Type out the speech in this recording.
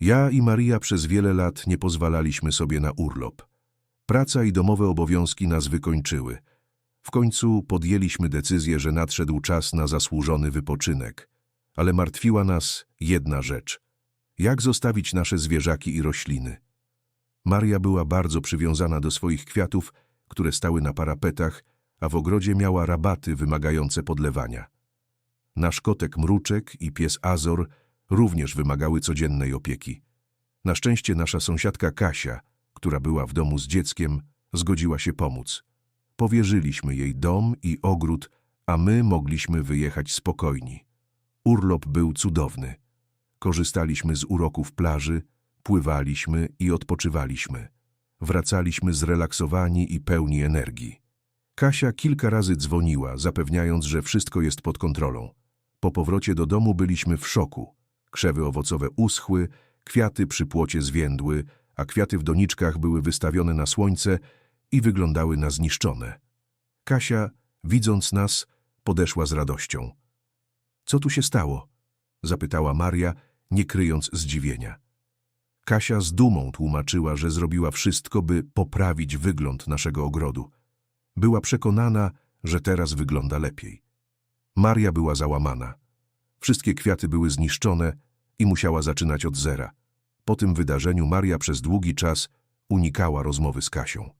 Ja i Maria przez wiele lat nie pozwalaliśmy sobie na urlop. Praca i domowe obowiązki nas wykończyły. W końcu podjęliśmy decyzję, że nadszedł czas na zasłużony wypoczynek. Ale martwiła nas jedna rzecz. Jak zostawić nasze zwierzaki i rośliny? Maria była bardzo przywiązana do swoich kwiatów, które stały na parapetach, a w ogrodzie miała rabaty wymagające podlewania. Nasz kotek Mruczek i pies Azor również wymagały codziennej opieki. Na szczęście nasza sąsiadka Kasia, która była w domu z dzieckiem, zgodziła się pomóc. Powierzyliśmy jej dom i ogród, a my mogliśmy wyjechać spokojni. Urlop był cudowny. Korzystaliśmy z uroków plaży, pływaliśmy i odpoczywaliśmy. Wracaliśmy zrelaksowani i pełni energii. Kasia kilka razy dzwoniła, zapewniając, że wszystko jest pod kontrolą. Po powrocie do domu byliśmy w szoku. Krzewy owocowe uschły, kwiaty przy płocie zwiędły, a kwiaty w doniczkach były wystawione na słońce i wyglądały na zniszczone. Kasia, widząc nas, podeszła z radością. Co tu się stało? zapytała Maria, nie kryjąc zdziwienia. Kasia z dumą tłumaczyła, że zrobiła wszystko, by poprawić wygląd naszego ogrodu. Była przekonana, że teraz wygląda lepiej. Maria była załamana. Wszystkie kwiaty były zniszczone i musiała zaczynać od zera. Po tym wydarzeniu Maria przez długi czas unikała rozmowy z Kasią.